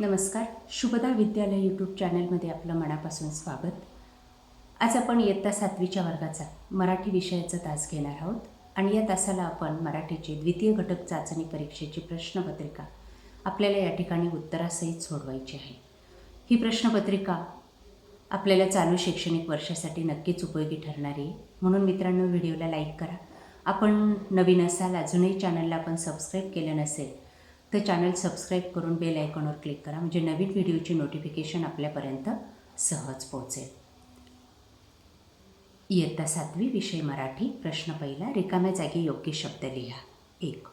नमस्कार. शुभदा विद्यालय यूट्यूब चॅनलमध्ये आपलं मनापासून स्वागत. आज आपण इयत्ता सातवीच्या वर्गाचा मराठी विषयाचा तास घेणार आहोत आणि या तासाला आपण मराठीची द्वितीय घटक चाचणी परीक्षेची प्रश्नपत्रिका आपल्याला या ठिकाणी उत्तरासहित सोडवायची आहे. ही प्रश्नपत्रिका आपल्याला चालू शैक्षणिक वर्षासाठी नक्कीच उपयोगी ठरणारी आहे. म्हणून मित्रांनो व्हिडिओला लाईक करा. आपण नवीन असाल अजूनही चॅनलला आपण सबस्क्राईब केलं नसेल तर चॅनल सबस्क्राईब करून बेल आयकॉनवर क्लिक करा म्हणजे नवीन व्हिडिओची नोटिफिकेशन आपल्यापर्यंत सहज पोहोचेल. इयत्ता सातवी विषय मराठी प्रश्न पहिला रिकाम्या जागी योग्य शब्द लिहा. एक.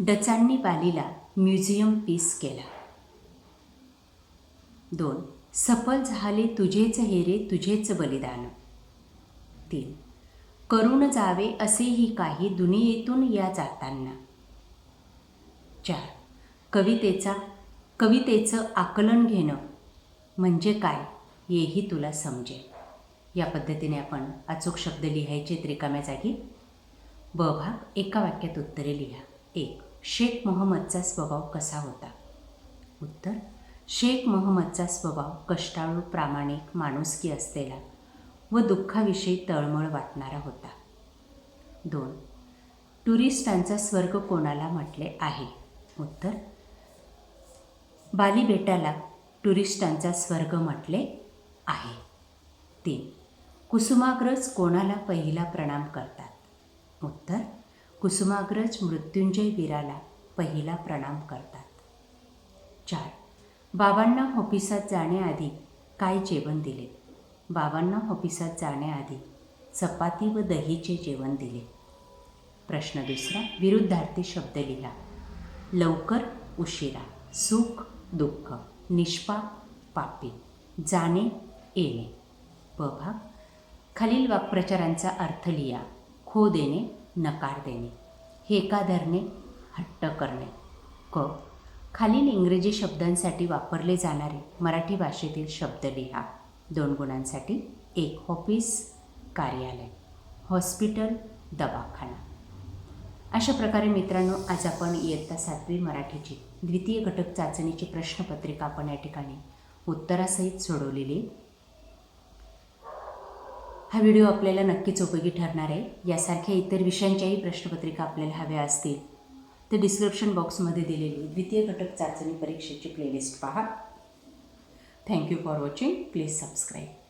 डचांनी बालीला म्युझियम पीस केला. दोन. सफल झाले तुझेच हेरे तुझेच बलिदान. तीन. करून जावे असेही काही दुनियेतून या जाताना. चार. कवितेचा कवितेचं आकलन घेणं म्हणजे काय हेही तुला समजेल. या पद्धतीने आपण अचूक शब्द लिहायचे रिकाम्या जागी ब भाग एका वाक्यात उत्तरे लिहा. एक शेख मोहम्मदचा स्वभाव कसा होता? उत्तर शेख मोहम्मदचा स्वभाव कष्टाळू प्रामाणिक माणुसकी असलेला व दुःखाविषयी तळमळ वाटणारा होता. दोन टुरिस्टांचा स्वर्ग कोणाला म्हटले आहे? उत्तर बाली बेटाला टुरिस्टांचा स्वर्ग म्हटले आहे. तीन कुसुमाग्रज कोणाला पहिला प्रणाम करतात? उत्तर कुसुमाग्रज मृत्युंजय वीराला पहिला प्रणाम करतात. चार बाबांना ऑफिसात जाण्याआधी काय जेवण दिले? बाबांना ऑफिसात जाण्याआधी चपाती व दहीचे जेवण दिले. प्रश्न दुसरा विरुद्धार्थी शब्द लिहा. लवकर उशिरा. सुख दुःख निष्पाप पापी जाणे येणे. ब भाग खालील वाक्प्रचारांचा अर्थ लिहा. खो देणे नकार देणे. हेका धरणे हट्ट करणे. क. खालील इंग्रजी शब्दांसाठी वापरले जाणारे मराठी भाषेतील शब्द लिहा. दोन गुणांसाठी एक ऑफिस कार्यालय हॉस्पिटल दवाखाना. अशा प्रकारे मित्रांनो आज आपण इयत्ता सातवी मराठीची द्वितीय घटक चाचणीची प्रश्नपत्रिका आपण या ठिकाणी उत्तरासहित सोडवलेली. हा व्हिडिओ आपल्याला नक्कीच उपयोगी ठरणार आहे. यासारख्या इतर विषयांच्याही प्रश्नपत्रिका आपल्याला हव्या असतील तर डिस्क्रिप्शन बॉक्समध्ये दिलेली द्वितीय घटक चाचणी परीक्षेची प्लेलिस्ट पहा. Thank you for watching please subscribe